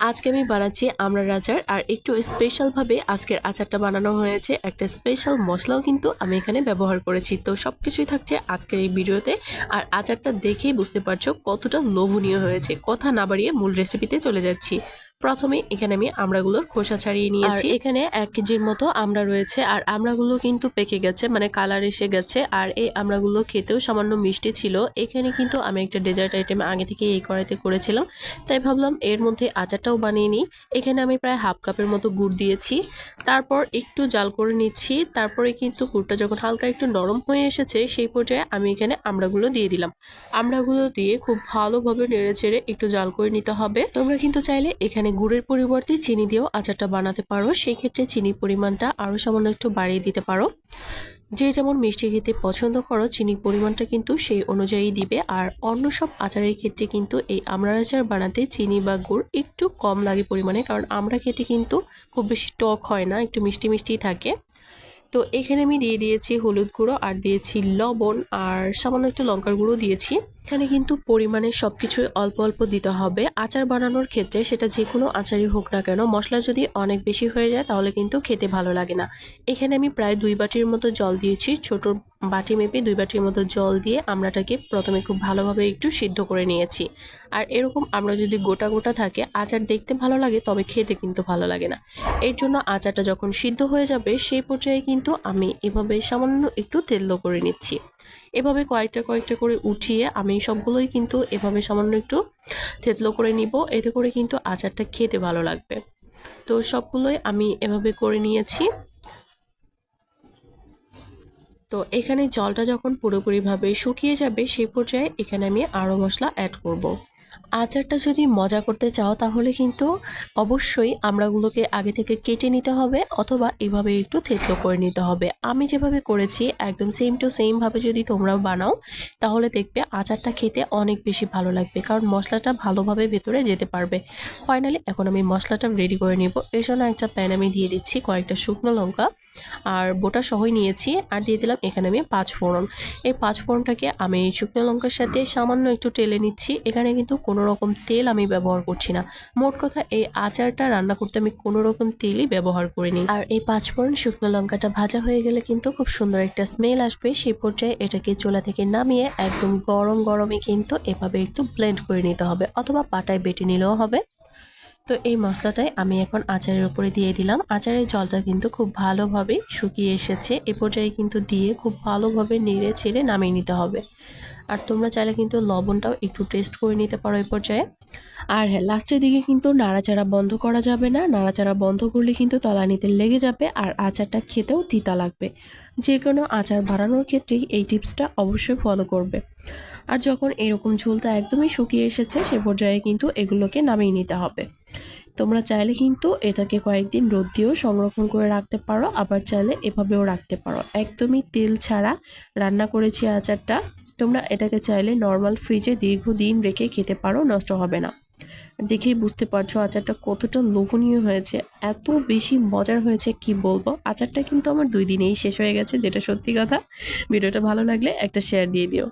আজকে আমি বানাচ্ছি আমরার আচার, আর একটু স্পেশালভাবে আজকের আচারটা বানানো হয়েছে। একটা স্পেশাল মশলাও কিন্তু আমি এখানে ব্যবহার করেছি। তো সব কিছুই থাকছে আজকের এই ভিডিওতে। আর আচারটা দেখেই বুঝতে পারছ কতটা লোভনীয় হয়েছে। কথা না বাড়িয়ে মূল রেসিপিতে চলে যাচ্ছি। প্রথমে এখানে আমি আমড়াগুলোর খোসা ছাড়িয়ে নিয়েছি। এখানে এক কেজির মতো আমড়া রয়েছে আর আমড়াগুলো কিন্তু পেকে গেছে মানে কালার এসে গেছে আর এই আমড়াগুলো খেতেও সামান্য মিষ্টি ছিল। এখানে কিন্তু আমি একটা ডেজার্ট আইটেম আগে থেকে এই কড়াইতে করেছিলাম তাই ভাবলাম এর মধ্যে আচারটাও বানিয়ে নিই। এখানে আমি প্রায় হাফ কাপের মতো গুড় দিয়েছি তারপর একটু জাল করে নিচ্ছি তারপরে কিন্তু গুড়টা যখন হালকা একটু নরম হয়ে এসেছে সেই পর্যায়ে আমি এখানে আমড়াগুলো দিয়ে দিলাম। আমড়াগুলো দিয়ে খুব ভালোভাবে নেড়ে চেড়ে একটু জাল করে নিতে হবে। তোমরা কিন্তু চাইলে এখানে গুড়ের পরিবর্তে চিনি দিয়েও আচারটা বানাতে পারো। সেই ক্ষেত্রে চিনির পরিমাণটা আরও সামান্য একটু বাড়িয়ে দিতে পারো। যে যেমন মিষ্টি খেতে পছন্দ করো, চিনির পরিমাণটা কিন্তু সেই অনুযায়ী দিবে। আর অন্য সব আচারের ক্ষেত্রে কিন্তু এই আমড়ার আচার বানাতে চিনি বা গুড় একটু কম লাগে পরিমাণে। কারণ আমরা খেতে কিন্তু খুব বেশি টক হয় না, একটু মিষ্টি মিষ্টি থাকে। তো এখানে আমি দিয়ে দিয়েছি হলুদ গুঁড়ো আর দিয়েছি লবণ আর সামান্য একটু লঙ্কার গুঁড়ো দিয়েছি। এখানে কিন্তু পরিমাণে সব কিছুই অল্প অল্প দিতে হবে। আচার বানানোর ক্ষেত্রে সেটা যে কোনো আচারই হোক না কেন, মশলা যদি অনেক বেশি হয়ে যায় তাহলে কিন্তু খেতে ভালো লাগে না। এখানে আমি প্রায় দুই বাটির মতো জল দিয়েছি, ছোট বাটি মেপে দুই বাটির মতো জল দিয়ে আমড়াটাকে প্রথমে খুব ভালোভাবে একটু সিদ্ধ করে নিয়েছি। আর এরকম আমরা যদি গোটা গোটা থাকে, আচার দেখতে ভালো লাগে, তবে খেতে কিন্তু ভালো লাগে না। এর জন্য আচারটা যখন সিদ্ধ হয়ে যাবে, সেই পর্যায়ে কিন্তু আমি এভাবে সামান্য একটু তেল করে নিচ্ছি। এভাবে কয়েকটা কয়েকটা করে উঠিয়ে আমি সবগুলোই কিন্তু এভাবে সামান্য একটু থেতলো করে নিব, এতে করে কিন্তু আচারটা খেতে ভালো লাগবে। তো সবগুলোই আমি এভাবে করে নিয়েছি। তো এখানে জলটা যখন পুরোপুরিভাবে শুকিয়ে যাবে সেই পর্যায়ে এখানে আমি আরও মশলা অ্যাড করব। আচারটা যদি মজা করতে চাও তাহলে কিন্তু অবশ্যই আমড়াগুলোকে আগে থেকে কেটে নিতে হবে অথবা এভাবে একটু থেতলো করে নিতে হবে। আমি যেভাবে করেছি একদম সেম টু সেমভাবে যদি তোমরাও বানাও তাহলে দেখবে আচারটা খেতে অনেক বেশি ভালো লাগবে কারণ মশলাটা ভালোভাবে ভেতরে যেতে পারবে। ফাইনালি এখন আমি মশলাটা রেডি করে নেব। এর জন্য একটা প্যান আমি দিয়ে দিচ্ছি কয়েকটা শুকনো লঙ্কা আর বোটা সহই নিয়েছি আর দিয়ে দিলাম এখানে আমি পাঁচ ফোড়ন এই পাঁচ ফোড়নটাকে আমি শুকনো লঙ্কার সাথে সামান্য একটু টেলে নিচ্ছি। এখানে কিন্তু কোনো রকম তেল আমি ব্যবহার করছি না। মোট কথা, এই আচারটা রান্না করতে আমি কোনো রকম তেলই ব্যবহার করিনি। আর এই পাঁচফোড়ন শুকনো লঙ্কাটা ভাজা হয়ে গেলে কিন্তু খুব সুন্দর একটা স্মেল আসবে। সেই পর্যায়ে এটাকে চোলা থেকে নামিয়ে একদম গরম গরমে কিন্তু এভাবে একটু ব্লেন্ড করে নিতে হবে অথবা পাটায় বেটে নিলেও হবে। তো এই মশলাটাই আমি এখন আচারের উপরে দিয়ে দিলাম। আচারের জলটা কিন্তু খুব ভালোভাবে শুকিয়ে এসেছে। এ পর্যায়ে কিন্তু দিয়ে খুব ভালোভাবে নেড়ে ছেড়ে নামিয়ে নিতে হবে। আর তোমরা চাইলে কিন্তু লবণটাও একটু টেস্ট করে নিতে পারো এই পর্যায়ে। আর হ্যাঁ লাস্টের দিকে কিন্তু নাড়াচাড়া বন্ধ করা যাবে না। নাড়াচাড়া বন্ধ করলে কিন্তু তলানিতে লেগে যাবে আর আচারটা খেতেও তিতা লাগবে। যে কোনো আচার বাড়ানোর ক্ষেত্রেই এই টিপসটা অবশ্যই ফলো করবে। আর যখন এরকম ঝোলটা একদমই শুকিয়ে এসেছে, সে পর্যায়ে কিন্তু এগুলোকে নামিয়ে নিতে হবে। তোমরা চাইলে কিন্তু এটাকে কয়েকদিন রোদ দিয়েও সংরক্ষণ করে রাখতে পারো, আবার চাইলে এভাবেও রাখতে পারো। একদমই তেল ছাড়া রান্না করেছি আচারটা, তোমরা এটাকে চাইলে নর্মাল ফ্রিজে দীর্ঘদিন রেখে খেতে পারো, নষ্ট হবে না। দেখেই বুঝতে পারছ আচারটা কতটা লোভনীয় হয়েছে, এত বেশি মজার হয়েছে, কি বলব? আচারটা কিন্তু আমার দুই দিনেই শেষ হয়ে গেছে, যেটা সত্যি কথা। ভিডিওটা ভালো লাগলে একটা শেয়ার দিয়ে দিও।